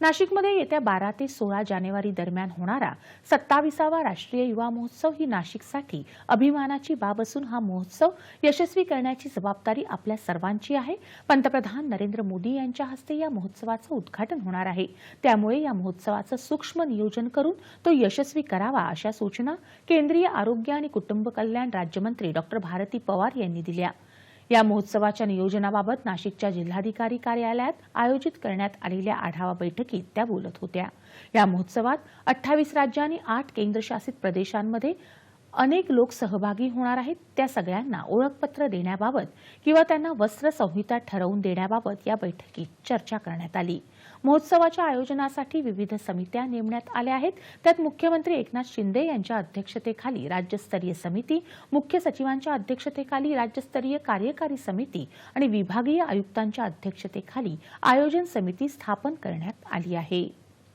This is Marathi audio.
नाशिकमध्ये येत्या बारा ते सोळा जानेवारी दरम्यान होणारा सत्ताविसावा राष्ट्रीय युवा महोत्सव ही नाशिकसाठी अभिमानाची बाब असून हा महोत्सव यशस्वी करण्याची जबाबदारी आपल्या सर्वांची आहे. पंतप्रधान नरेंद्र मोदी यांच्या हस्ते या महोत्सवाचं उद्घाटन होणार आहे. त्यामुळे या महोत्सवाचं सूक्ष्म नियोजन करून तो यशस्वी करावा अशा सूचना केंद्रीय आरोग्य आणि कुटुंब कल्याण राज्यमंत्री डॉक्टर भारती पवार यांनी दिल्या. या महोत्सवाच्या नियोजनाबाबत नाशिकच्या जिल्हाधिकारी कार्यालयात आयोजित करण्यात आलेल्या आढावा बैठकीत त्या बोलत होत्या. या महोत्सवात अठ्ठावीस राज्य आणि आठ केंद्रशासित प्रदेशांमध्ये अनेक लोक सहभागी होणार आहेत. त्या सगळ्यांना ओळखपत्र देण्याबाबत किंवा त्यांना वस्त्र संहिता ठरवून देण्याबाबत या बैठकीत चर्चा करण्यात आली. महोत्सवाच्या आयोजनासाठी विविध समित्या नेमण्यात आल्या आहेत. त्यात मुख्यमंत्री एकनाथ शिंदे यांच्या अध्यक्षतेखाली राज्यस्तरीय समिती मुख्य सचिवांच्या अध्यक्षतेखाली राज्यस्तरीय कार्यकारी समिती आणि विभागीय आयुक्तांच्या अध्यक्षतेखाली आयोजन समिती स्थापन करण्यात आली आहे.